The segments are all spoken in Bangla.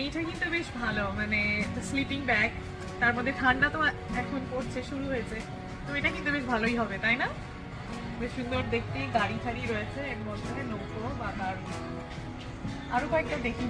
এইটা কিন্তু বেশ ভালো মানে স্লিপিং ব্যাগ তার মধ্যে ঠান্ডা তো এখন পড়ছে, শুরু হয়েছে। তো এটা কিন্তু বেশ ভালোই হবে, তাই না? বেশ সুন্দর দেখতে গাড়ি ফাড়ি রয়েছে এর মধ্যে নৌকো বা আরও কয়েকটা দেখি।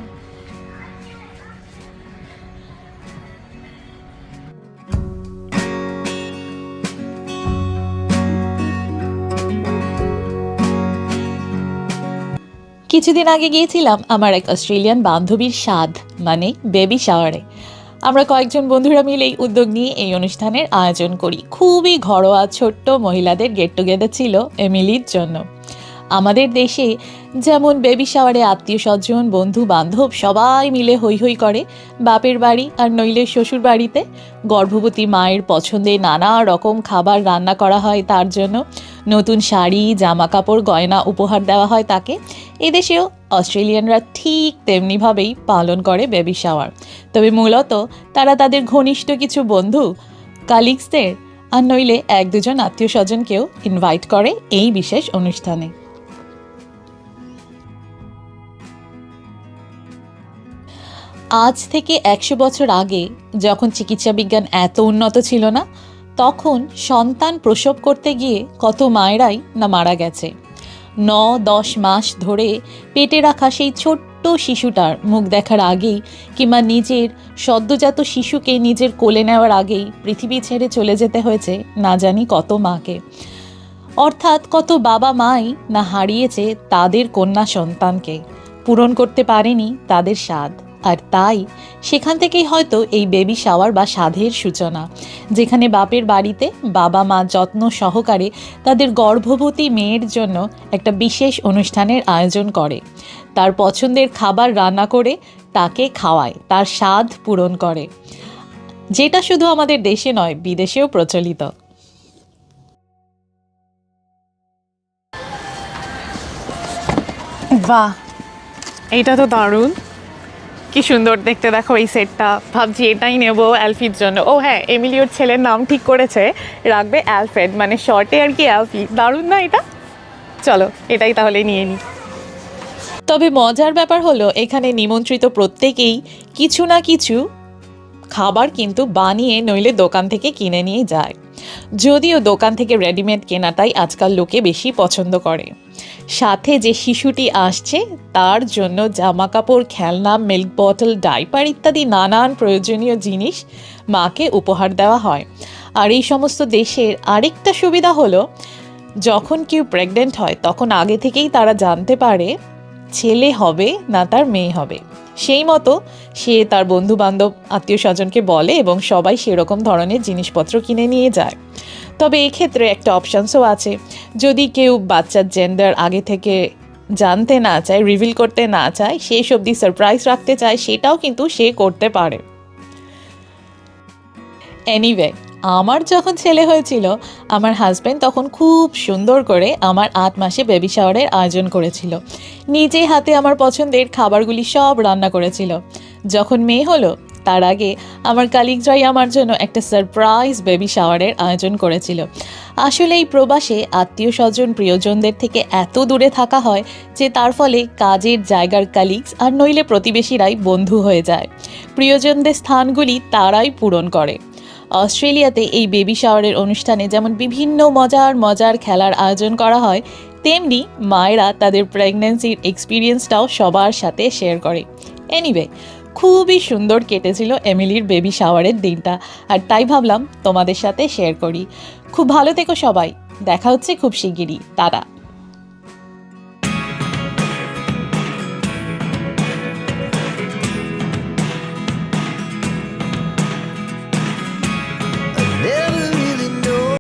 কিছুদিন আগে গিয়েছিলাম আমার এক অস্ট্রেলিয়ান বান্ধবীর স্বাদ মানে বেবি শাওয়ারে আমরা কয়েকজন বন্ধুরা মিলেই উদ্যোগ নিয়ে এই অনুষ্ঠানের আয়োজন করি। খুবই ঘরোয়া ছোট্ট মহিলাদের গেট টুগেদার ছিল এমিলির জন্য। আমাদের দেশে যেমন বেবি শাওয়ারে আত্মীয় স্বজন, বন্ধু, বান্ধব সবাই মিলে হৈ হৈ করে বাপের বাড়ি আর নইলে শ্বশুর বাড়িতে। গর্ভবতী মায়ের পছন্দে নানা রকম খাবার রান্না করা হয় তার জন্য। নতুন শাড়ি জামা কাপড় গয়না উপহার দেওয়া হয় তাকে। এদেশেও অস্ট্রেলিয়ানরা ঠিক তেমনিভাবেই পালন করে বেবি শাওয়ার তবে মূলত তারা তাদের ঘনিষ্ঠ কিছু বন্ধু কালিগসদের আর নইলে এক দুজন আত্মীয় স্বজনকেও ইনভাইট করে এই বিশেষ অনুষ্ঠানে। আজ থেকে একশো বছর আগে যখন চিকিৎসা বিজ্ঞান এত উন্নত ছিল না, তখন সন্তান প্রসব করতে গিয়ে কত মায়েরাই না মারা গেছে। ন দশ মাস ধরে পেটে রাখা সেই ছোট্ট শিশুটার মুখ দেখার আগেই কিংবা নিজের সদ্যজাত শিশুকে নিজের কোলে নেওয়ার আগেই পৃথিবী ছেড়ে চলে যেতে হয়েছে না জানি কত মাকে। অর্থাৎ কত বাবা মাই না হারিয়েছে তাদের কন্যা সন্তানকে। পূরণ করতে পারেনি তাদের স্বাদ। আর তাই সেখান থেকেই হয়তো এই বেবি শাওয়ার বা সাধের সূচনা, যেখানে বাপের বাড়িতে বাবা মা যত্ন সহকারে তাদের গর্ভবতী মেয়ের জন্য একটা বিশেষ অনুষ্ঠানের আয়োজন করে। তার পছন্দের খাবার রান্না করে তাকে খাওয়ায়, তার স্বাদ পূরণ করে। যেটা শুধু আমাদের দেশে নয়, বিদেশেও প্রচলিত। বাহ, এটা তো দারুণ। কি সুন্দর দেখতে। দেখো এই সেটটা ভাবছি এটাই নেব অ্যালফির জন্য। ও হ্যাঁ এমিলিওর ছেলের নাম ঠিক করেছে। রাখবে অ্যালফেড মানে শর্টে আর কি অ্যালফি দারুণ না এটা? চলো, এটাই তাহলে নিয়ে নিই তবে মজার ব্যাপার হলো, এখানে নিমন্ত্রিত প্রত্যেকেই কিছু না কিছু খাবার কিন্তু বানিয়ে নইলে দোকান থেকে কিনে নিয়ে যায়। যদিও দোকান থেকে রেডিমেড কেনাটাই আজকাল লোকে বেশি পছন্দ করে। সাথে যে শিশুটি আসছে, তার জন্য জামা কাপড় খেলনা মিল্ক বটল ডাইপার ইত্যাদি নানান প্রয়োজনীয় জিনিস মাকে উপহার দেওয়া হয়। আর এই সমস্ত দেশের আরেকটা সুবিধা হলো, যখন কেউ প্রেগনেন্ট হয়, তখন আগে থেকেই তারা জানতে পারে ছেলে হবে না তার মেয়ে হবে। সেই মতো সে তার বন্ধু বান্ধব আত্মীয় স্বজনকে বলে এবং সবাই সেরকম ধরনের জিনিসপত্র কিনে নিয়ে যায়। তবে এক্ষেত্রে একটা অপশানসও আছে। যদি কেউ বাচ্চার জেন্ডার আগে থেকে জানতে না চায় রিভিল করতে না চায় সেই সবদি সারপ্রাইজ রাখতে চায়, সেটাও কিন্তু সে করতে পারে। এনিওয়ে আমার যখন ছেলে হয়েছিল, আমার হাজব্যান্ড তখন খুব সুন্দর করে আমার আট মাসে বেবি শাওয়ারের আয়োজন করেছিল। নিজে হাতে আমার পছন্দের খাবারগুলি সব রান্না করেছিল। যখন মেয়ে হলো, তার আগে আমার কালিগরাই আমার জন্য একটা সারপ্রাইজ বেবি শাওয়ারের আয়োজন করেছিল। আসলে এই প্রবাসে আত্মীয় স্বজন, প্রিয়জনদের থেকে এত দূরে থাকা হয় যে তার ফলে কাজের জায়গার কালিগস আর নইলে প্রতিবেশীরাই বন্ধু হয়ে যায়। প্রিয়জনদের স্থানগুলি তারাই পূরণ করে। অস্ট্রেলিয়াতে এই বেবি শাওয়ারের অনুষ্ঠানে যেমন বিভিন্ন মজার মজার খেলার আয়োজন করা হয়, তেমনি মায়েরা তাদের প্রেগন্যান্সির এক্সপিরিয়েন্সটাও সবার সাথে শেয়ার করে। এনিওয়ে খুবই সুন্দর কেটেছিল এমিলির বেবি শাওয়ারের দিনটা, আর তাই ভাবলাম তোমাদের সাথে শেয়ার করি। খুব ভালো থেকো সবাই, দেখা হচ্ছে খুব শিগগিরই তারা